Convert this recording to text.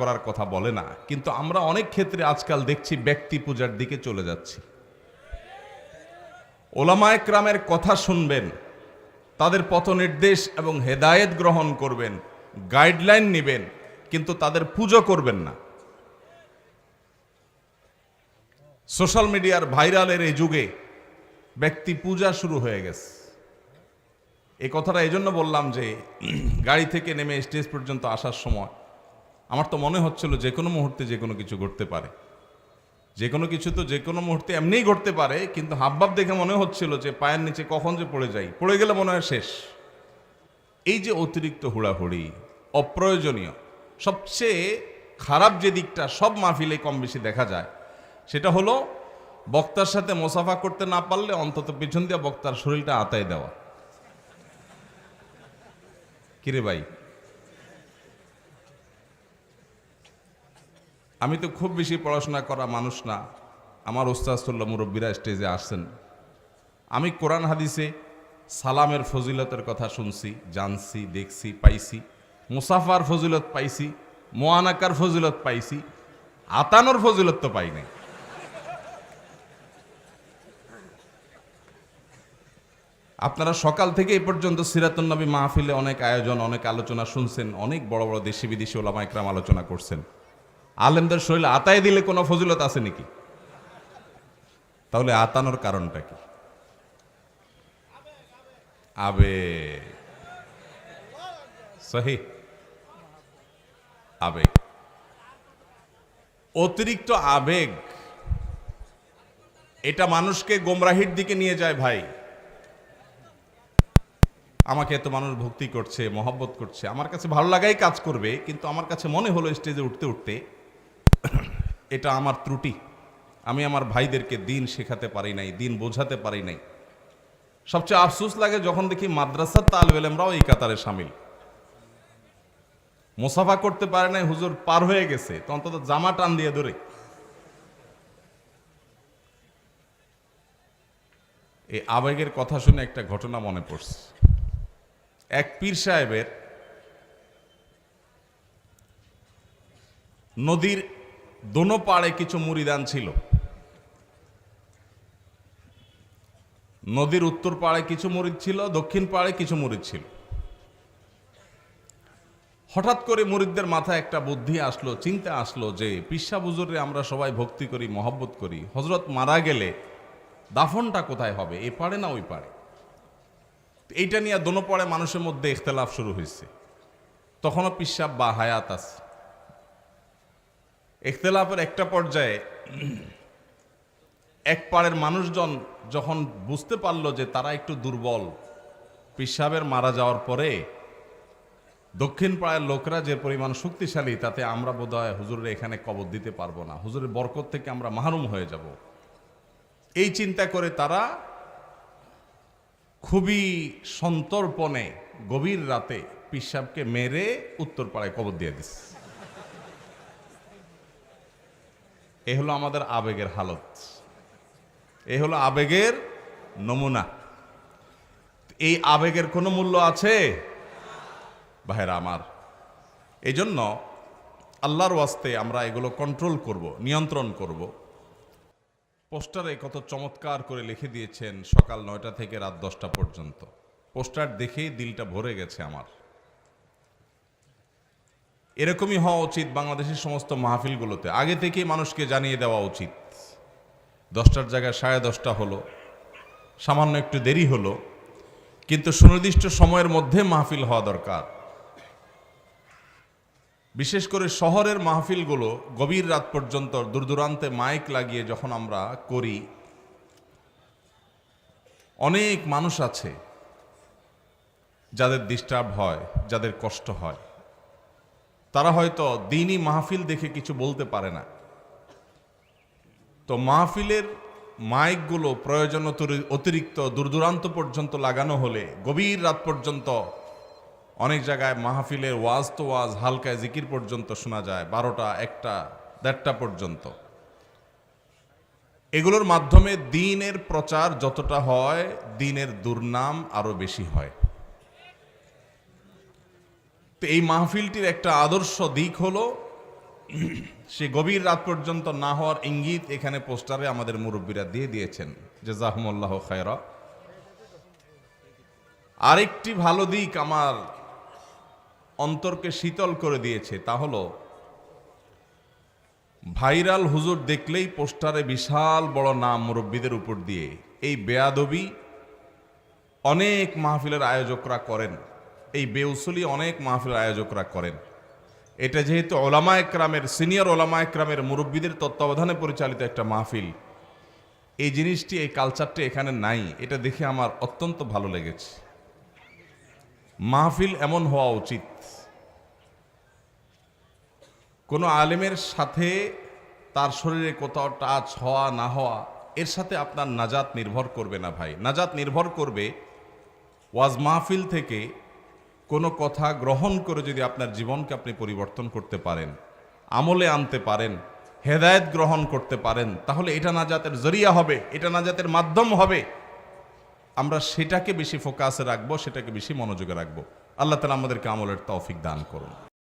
করার কথা বলে না, কিন্তু আমরা অনেক ক্ষেত্রে আজকাল দেখছি ব্যক্তি পূজার দিকে চলে যাচ্ছি। ওলামায় ক্রামের কথা শুনবেন, তাদের পথ নির্দেশ এবং হেদায়েত গ্রহণ করবেন, গাইডলাইন নেবেন, কিন্তু তাদের পুজো করবেন না। সোশ্যাল মিডিয়ার ভাইরালের এই যুগে ব্যক্তি পূজা শুরু হয়ে গেছে। এই কথাটা এই বললাম যে, গাড়ি থেকে নেমে স্টেজ পর্যন্ত আসার সময় আমার তো মনে হচ্ছিল যে কোনো মুহূর্তে যে কোনো কিছু ঘটতে পারে। যে কোনো কিছু তো যে কোনো মুহূর্তে এমনিই ঘটতে পারে, কিন্তু হাবভাব দেখে মনে হচ্ছিল যে পায়ের নিচে কখন যে পড়ে যাই। পড়ে গেলে মনে হয় শেষ। এই যে অতিরিক্ত হুড়াহুড়ি, অপ্রয়োজনীয়, সবচেয়ে খারাপ যে দিকটা সব মাহফিলে কম বেশি দেখা যায়, সেটা হলো বক্তার সাথে মোসাফা করতে না পারলে অন্তত পিছন দিয়ে বক্তার শরীরটা আতায় দেওয়া। কিরে ভাই? আমি তো খুব বেশি পড়াশোনা করা মানুষ না। আমার ওস্তাদুল্লাহ মুরব্বীরা স্টেজে আসছেন। আমি কোরআন হাদিসে সালামের ফজিলতের কথা শুনছি, জানছি, দেখছি, পাইছি, মুসাফার ফজিলত পাইছি, মোয়ানাকার ফজিলত পাইছি, আতানোর ফজিলত তো পাই নাই। আপনারা সকাল থেকে এই পর্যন্ত সিরাতুন নবী মাহফিলে অনেক আয়োজন, অনেক আলোচনা শুনছেন, অনেক বড় বড় দেশি বিদেশি ওলামা একরাম আলোচনা করছেন। আলেমদের শরীরে আতায় দিলে কোনো ফজিলত আছে নাকি? তাহলে আতানোর কারণটা কি? আবে। সহি। আবেগ। অতিরিক্ত আবেগ, এটা মানুষকে গোমরাহির দিকে নিয়ে যায় ভাই। আমাকে এত মানুষ ভক্তি করছে, মহব্বত করছে, আমার কাছে ভালো লাগাই কাজ করবে, কিন্তু আমার কাছে মনে হলো স্টেজে উঠতে উঠতে এটা আমার ত্রুটি। আমি আমার ভাইদেরকে দিন শেখাতে পারি নাই, দিন বোঝাতে পারি নাই। সবচেয়ে আফসোস লাগে যখন দেখি মাদ্রাসার তালবেলেমরাও এই কাতারে সামিল। মোসাফা করতে পারে নাই, হুজুর পার হয়ে গেছে, তো অন্তত জামা টান দিয়ে ধরে। এই আবেগের কথা শুনে একটা ঘটনা মনে পড়ছে। এক পীর সাহেবের নদীর দোনো পাড়ে কিছু মুড়িদান ছিল। নদীর উত্তর পাড়ে কিছু মুরিদ ছিল, দক্ষিণ পাড়ে কিছু মুরিদ ছিল। হঠাৎ করে মুরিদদের মাথায় একটা বুদ্ধি আসলো, চিন্তা আসলো যে, পিসা বুজুরে আমরা সবাই ভক্তি করি, মহব্বত করি হজরত মারা গেলে দাফনটা কোথায় হবে, এ পারে না ওই পারে এইটা নিয়ে দোনো পাড়ে মানুষের মধ্যে ইখতলাফ শুরু হয়েছে। তখনও পিসাব বা হায়াত আছে। ইখতলাফের একটা পর্যায়ে এক পাড়ের মানুষজন যখন বুঝতে পারল যে তারা একটু দুর্বল পিসাবের মারা যাওয়ার পরে দক্ষিণ পাড়ার লোকরা যে পরিমাণ শক্তিশালী, তাতে আমরা বোধহয় হুজুরের এখানে কবর দিতে পারব না। হুজুরের বরকত থেকে আমরা মাহরুম হয়ে যাব। এই চিন্তা করে তারা খুবই সন্তর্পণে গভীর রাতে পিসাবকে মেরে উত্তর পাড়ায় কবর দিয়ে দিস এ হলো আমাদের আবেগের হালত। এ হলো আবেগের নমুনা। এই আবেগের কোনো মূল্য আছে? ভাইরা আমার এই জন্য আল্লাহর ওয়াস্তে আমরা এগুলো কন্ট্রোল করব, নিয়ন্ত্রণ করব। পোস্টারে কত চমৎকার করে লিখে দিয়েছেন সকাল নয়টা থেকে রাত দশটা পর্যন্ত। পোস্টার দেখেই দিলটা ভরে গেছে আমার। এরকমই হওয়া উচিত বাংলাদেশের সমস্ত মাহফিলগুলোতে। আগে থেকেই মানুষকে জানিয়ে দেওয়া উচিত। দশটার জায়গায় সাড়ে দশটা হলো, সামান্য একটু দেরি হলো, কিন্তু সুনির্দিষ্ট সময়ের মধ্যে মাহফিল হওয়া দরকার। বিশেষ করে শহরের মাহফিলগুলো গভীর রাত পর্যন্ত দূরদূরান্তে মাইক লাগিয়ে যখন আমরা করি, অনেক মানুষ আছে যাদের ডিস্টার্ব হয়, যাদের কষ্ট হয়। তারা হয়তো দিনই মাহফিল দেখে কিছু বলতে পারে না। তো মাহফিলের মাইকগুলো প্রয়োজন অতিরি- অতিরিক্ত দূরদূরান্ত পর্যন্ত লাগানো হলে, গভীর রাত পর্যন্ত অনেক জায়গায় মাহফিলের ওয়াজ তো ওয়াজ হালকায় জিকির পর্যন্ত শোনা যায়, বারোটা, একটা, দেড়টা পর্যন্ত। এগুলোর মাধ্যমে দিনের প্রচার যতটা হয়, দিনের দুর্নাম আরও বেশি হয়। এই মাহফিলটির একটা আদর্শ দিক হলো, সে গভীর রাত পর্যন্ত না হওয়ার ইঙ্গিত এখানে পোস্টারে আমাদের মুরব্বীরা দিয়ে দিয়েছেন। যে জাহমুল্লাহ খায়রা। আরেকটি ভালো দিক আমার অন্তরকে শীতল করে দিয়েছে, তা হলো, ভাইরাল হুজুর দেখলেই পোস্টারে বিশাল বড় নাম মুরব্বীদের উপর দিয়ে এই বেয়াদবি অনেক মাহফিলের আয়োজকরা করেন। এই বেউসুলি অনেক মাহফিল আয়োজকরা করেন। এটা যেহেতু ওলামা একরামের, সিনিয়র ওলামা একরামের মুরব্বীদের তত্ত্বাবধানে পরিচালিত একটা মাহফিল। এই জিনিসটি, এই কালচারটি এখানে নাই। এটা দেখে আমার অত্যন্ত ভালো লেগেছে। মাহফিল এমন হওয়া উচিত। কোনো আলেমের সাথে তার শরীরে কোথাও টাচ হওয়া, না হওয়া, এর সাথে আপনার নাজাত নির্ভর করবে না ভাই। নাজাত নির্ভর করবে ওয়াজ মাহফিল থেকে কোনো কথা গ্রহণ করে যদি আপনার জীবনকে আপনি পরিবর্তন করতে পারেন, আমলে আনতে পারেন, হেদায়ত গ্রহণ করতে পারেন, তাহলে এটা না নাজাতের জরিয়া হবে, এটা না নাজাতের মাধ্যম হবে। আমরা সেটাকে বেশি ফোকাসে রাখব, সেটাকে বেশি মনোযোগে রাখব। আল্লাহ তালা আমাদেরকে আমলের তৌফিক দান করুন।